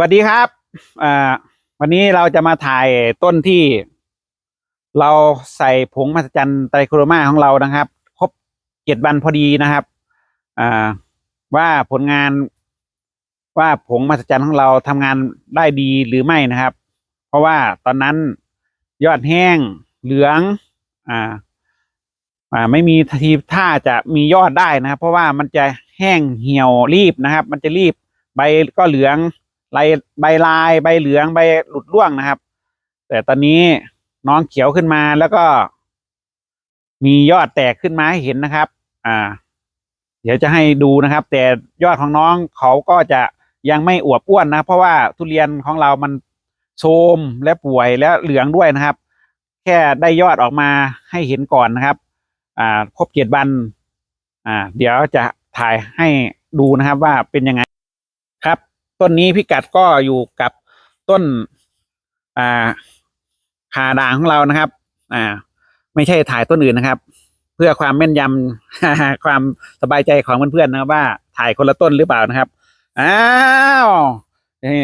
วัสดีครับอ่าวันนี้เราจะมาถ่ายต้นที่ เราใส่ผงมหัศจรรย์ไตรโครมาของเรานะครับ ครบเจ็ดวันพอดีนะครับอ่าว่าผลงานว่าผงมหัศจรรย์ของเราทำงานได้ดีหรือไม่นะครับ เพราะว่าตอนนั้นยอดแห้งเหลืองอ่าอ่าไม่มีทีท่าจะมียอดได้นะครับ เพราะว่ามันจะแห้งเหี่ยวรีบนะครับ มันจะรีบใบก็เหลือง ใบใบลายใบเหลืองใบหลุดร่วงนะครับ แต่ตอนนี้น้องเขียวขึ้นมาแล้วก็ มียอดแตกขึ้นมาให้เห็นนะครับ อ่า เดี๋ยวจะให้ดูนะครับ แต่ยอดของน้องเขาก็จะยังไม่อวบอ้วนนะ เพราะว่าทุเรียนของเรามันโทมและป่วยและเหลืองด้วยนะครับ แค่ได้ยอดออกมาให้เห็นก่อนนะครับ อ่าครบเจ็ดวัน อ่า เดี๋ยวจะถ่ายให้ดูนะครับว่าเป็นยังไง ต้นนี้พิกัดก็อยู่กับต้น อ่าขาด่างของเรานะครับ อ่า ไม่ใช่ถ่ายต้นอื่นนะครับ เพื่อความแม่นยำความสบายใจของเพื่อนๆนะครับว่าถ่ายคนละต้นหรือเปล่านะครับอ้าว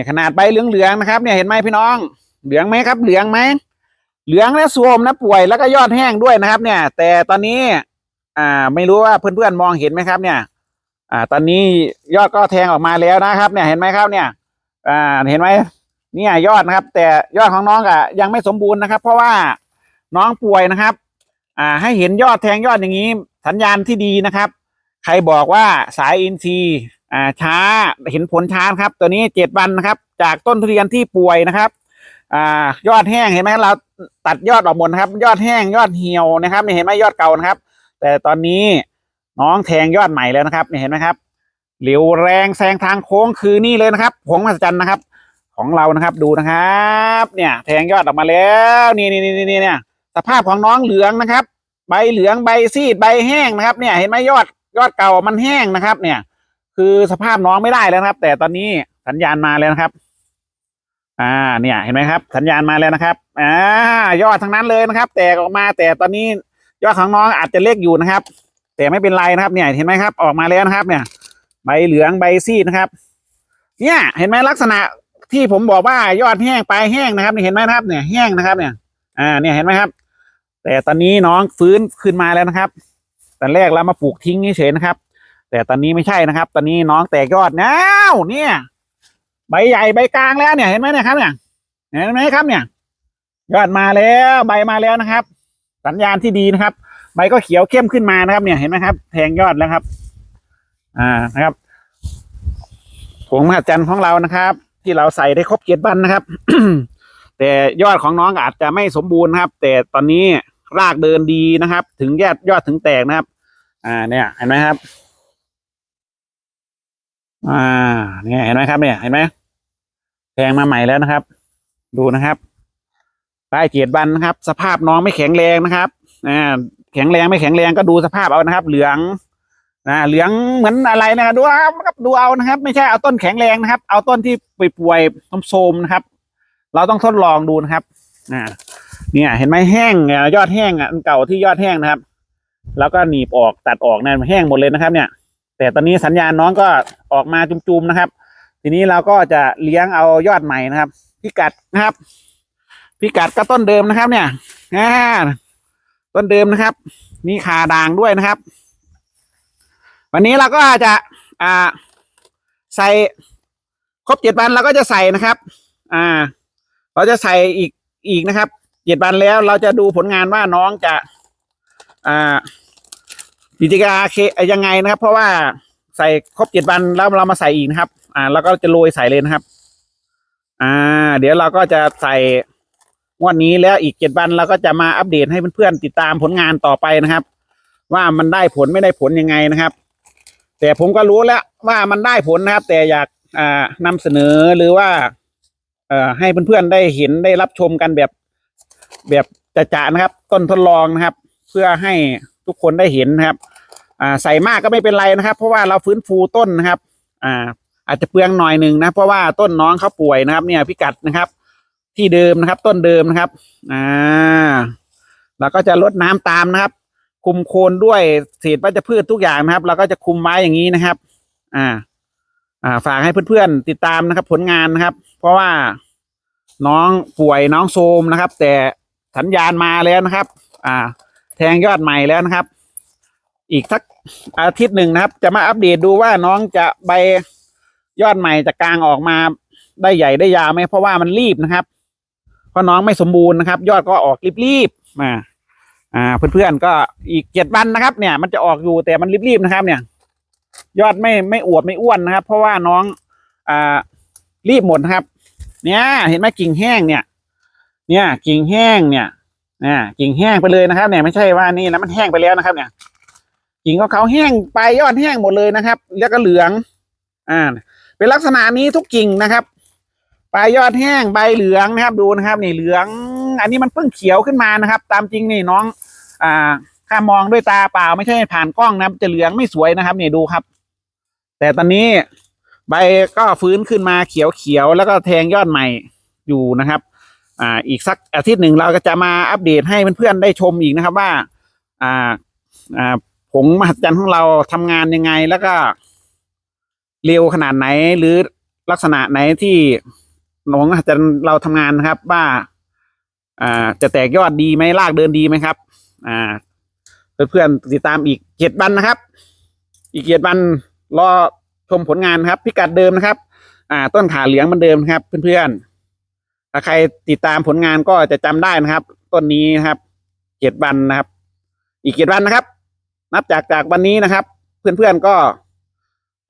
ขนาดใบเหลืองๆนะครับ เนี่ยเห็นไหมพี่น้อง เหลืองไหมครับ เหลืองไหมเหลืองและสวมนะป่วยแล้วก็ยอดแห้งด้วยนะครับ เนี่ย แต่ตอนนี้ อ่า ไม่รู้ว่าเพื่อนๆมองเห็นไหมครับ เนี่ย อ่า ตอนนี้ยอดก็แทงออกมาแล้วนะครับ เนี่ยเห็นไหมครับเนี่ย อ่าเห็นไหมเนี่ยยอดนะครับ แต่ยอดของน้องอะยังไม่สมบูรณ์นะครับ เพราะว่าน้องป่วยนะครับ อ่า ให้เห็นยอดแทงยอดอย่างนี้ สัญญาณที่ดีนะครับ ใครบอกว่าสายอินทรีย์อ่าช้าเห็นผลช้าครับ ตัวนี้เจ็ดวันนะครับ จากต้นทุเรียนที่ป่วยนะครับ อ่ายอดแห้งเห็นไหมเราตัดยอดออกหมดนะครับ ยอดแห้งยอดเหี่ยวนะครับเนี่ยเห็นไหมยอดเก่านะครับ แต่ตอนนี้ น้องแทงยอดใหม่แล้วนะครับเห็นไหมครับเหลียวแรงแซงทางโค้งคือนี่เลยนะครับผงมหัศจรรย์นะครับ ของเรานะครับดูนะครับ เนี่ย แทงยอดออกมาแล้วนี่นี่นี่นี่เนี่ยสภาพของน้องเหลืองนะครับ ใบเหลืองใบซีดใบแห้งนะครับ เนี่ยเห็นไหมยอดยอดเก่ามันแห้งนะครับ เนี่ย คือสภาพน้องไม่ได้แล้วครับ แต่ตอนนี้สัญญาณมาแล้วนะครับ อ่า เนี่ย เห็นไหมครับ สัญญาณมาแล้วนะครับอ่ายอดทั้งนั้นเลยนะครับ แตกออกมาแต่ตอนนี้ยอดของน้องอาจจะเล็กอยู่นะครับ แต่ไม่เป็นไรนะครับเนี่ยเห็นไหมครับออกมาแล้วนะครับ เนี่ย ใบเหลืองใบซีดนะครับ เนี่ยเห็นไหมลักษณะที่ผมบอกว่ายอดแห้งปลายแห้งนะครับนี่เห็นไหมครับเนี่ยแห้งนะครับเนี่ย อ่าเนี่ยเห็นไหมครับ แต่ตอนนี้น้องฟื้นขึ้นมาแล้วนะครับตอนแรกเรามาปลูกทิ้งเฉยนะครับ แต่ตอนนี้ไม่ใช่นะครับ ตอนนี้น้องแตกยอดแล้วเนี่ย ใบใหญ่ใบกลางแล้วเนี่ยเห็นไหมเนี่ยครับเนี่ยเห็นไหมครับเนี่ย ยอดมาแล้วใบมาแล้วนะครับ สัญญาณที่ดีนะครับ ใบก็เขียวเข้มขึ้นมานะครับ เนี่ยเห็นไหมครับ แทงยอดแล้วครับ อ่านะครับผงมหัศจรรย์ของเรานะครับ ที่เราใส่ได้ครบเจ็ดวันนะครับ แต่ยอดของน้องอาจจะไม่สมบูรณ์นะครับ แต่ตอนนี้รากเดินดีนะครับ ถึงยอดยอดถึงแตกนะครับ อ่า เนี่ยเห็นไหมครับ อ่า เนี่ยเห็นไหมครับ เนี่ยเห็นไหมแทงมาใหม่แล้วนะครับ ดูนะครับได้เจ็ดวันนะครับ สภาพน้องไม่แข็งแรงนะครับอ่า แข็งแรงไม่แข็งแรงก็ดูสภาพเอานะครับ เหลืองนะเหลืองเหมือนอะไรนะครับดูเอาครับดูเอานะครับ ไม่ใช่เอาต้นแข็งแรงนะครับ เอาต้นที่ป่วยๆโทมๆนะครับ เราต้องทดลองดูนะครับอ่าเนี่ย เห็นไหมแห้งยอดแห้งอะอันเก่าที่ยอดแห้งนะครับ แล้วก็หนีบออกตัดออกเนี่ยแห้งหมดเลยนะครับ เนี่ย แต่ตอนนี้สัญญาณน้องก็ออกมาจุมๆนะครับ ทีนี้เราก็จะเลี้ยงเอายอดใหม่นะครับพิกัดนะครับพิกัดก็ต้นเดิมนะครับ เนี่ยอ่า ต้นเดิมนะครับ มีขาด่างด้วยนะครับ วันนี้เราก็จะอ่าใส่ครบเจ็ดวันเราก็จะใส่นะครับ อ่า เราจะใส่อีกอีกนะครับเจ็ดวันแล้วเราจะดูผลงานว่าน้องจะอ่าปิติกาเคยังไงนะครับ เพราะว่าใส่ครบเจ็ดวันแล้วเรามาใส่อีกนะครับ อ่า แล้วก็จะโรยใส่เลยนะครับ อ่า เดี๋ยวเราก็จะใส่ วดนี้แล้วอีกเจ็ดวันเราก็จะมาอัปเดตให้เพื่อนๆติดตามผลงานต่อไปนะครับ ว่ามันได้ผลไม่ได้ผลยังไงนะครับ แต่ผมก็รู้แล้วว่ามันได้ผลนะครับ แต่อยากอ่านำเสนอหรือว่าเอ่อให้เพื่อนๆได้เห็นได้รับชมกันแบบแบบจะๆนะครับ ต้นทดลองนะครับ เพื่อให้ทุกคนได้เห็นนะครับ อ่าใส่มากก็ไม่เป็นไรนะครับ เพราะว่าเราฟื้นฟูต้นนะครับ อ่า อาจจะเปลืองหน่อยหนึ่งนะ เพราะว่าต้นน้องเขาป่วยนะครับ เนี่ยพิกัดนะครับ ที่เดิมนะครับ ต้นเดิมนะครับ อ่าเราก็จะลดน้ำตามนะครับ คุมโคนด้วยเศษวัชพืชทุกอย่างนะครับ เราก็จะคุมไว้อย่างนี้นะครับ อ่า อ่า ฝากให้เพื่อนๆติดตามนะครับ ผลงานนะครับ เพราะว่าน้องป่วยน้องโซมนะครับ แต่สัญญาณมาแล้วนะครับ อ่า แทงยอดใหม่แล้วนะครับ อีกสักอาทิตย์หนึ่งนะครับ จะมาอัปเดตดูว่าน้องจะใบยอดใหม่จะกลางออกมาได้ใหญ่ได้ยาวไหมเพราะว่ามันรีบนะครับ เพราะน้องไม่สมบูรณ์นะครับ ยอดก็ออกรีบๆมาอ่าเพื่อนๆก็อีกเจ็ดวันนะครับ เนี่ย มันจะออกอยู่แต่มันรีบๆนะครับ เนี่ย ยอดไม่ไม่อวบไม่อ้วนนะครับ เพราะว่าน้องอ่ารีบหมดนะครับ เนี่ย เห็นไหมกิ่งแห้งเนี่ย เนี่ยกิ่งแห้งเนี่ยอ่ากิ่งแห้งไปเลยนะครับ เนี่ยไม่ใช่ว่านี่นะมันแห้งไปแล้วนะครับ เนี่ยกิ่งของเขาแห้งไปยอดแห้งหมดเลยนะครับ แล้วก็เหลือง อ่า เป็นลักษณะนี้ทุกกิ่งนะครับ ปลายยอดแห้งใบเหลืองนะครับดูนะครับนี่เหลือง อันนี้มันเพิ่งเขียวขึ้นมานะครับ ตามจริงนี่น้องอ่าถ้ามองด้วยตาเปล่าไม่ใช่ผ่านกล้องนะจะเหลืองไม่สวยนะครับนี่ดูครับ แต่ตอนนี้ใบก็ฟื้นขึ้นมาเขียวเขียวๆแล้วก็แทงยอดใหม่อยู่นะครับ อ่าอีกสักอาทิตย์หนึ่งเราก็จะมาอัปเดตให้เพื่อนๆได้ชมอีกนะครับว่า อ่าอ่าผงมหัศจรรย์ของเราทำงานยังไงแล้วก็เร็วขนาดไหนหรือลักษณะไหนที่ หนองมหัศจรรย์เราทำงานนะครับ ว่าอ่าจะแตกยอดดีไหมรากเดินดีไหมครับ อ่า เพื่อนๆติดตามอีกเจ็ดวันนะครับ อีกเจ็ดวันรอชมผลงานครับ พิกัดเดิมนะครับ อ่า ต้นขาเหลืองเหมือนเดิมนะครับ เพื่อนๆถ้าใครติดตามผลงานก็จะจำได้นะครับ ต้นนี้นะครับเจ็ดวันนะครับ อีกเจ็ดวันนะครับ นับจากจากวันนี้นะครับ เพื่อนๆก็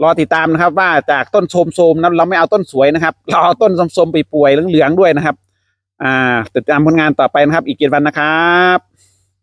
รอติดตามนะครับว่าจากต้นโสมๆนะเราไม่เอาต้นสวยนะครับเราเอาต้นโสมๆไปป่วยๆเหลืองๆด้วยนะครับ อ่าติดตามผลงานต่อไปนะครับ อีกเจ็ดวันนะครับ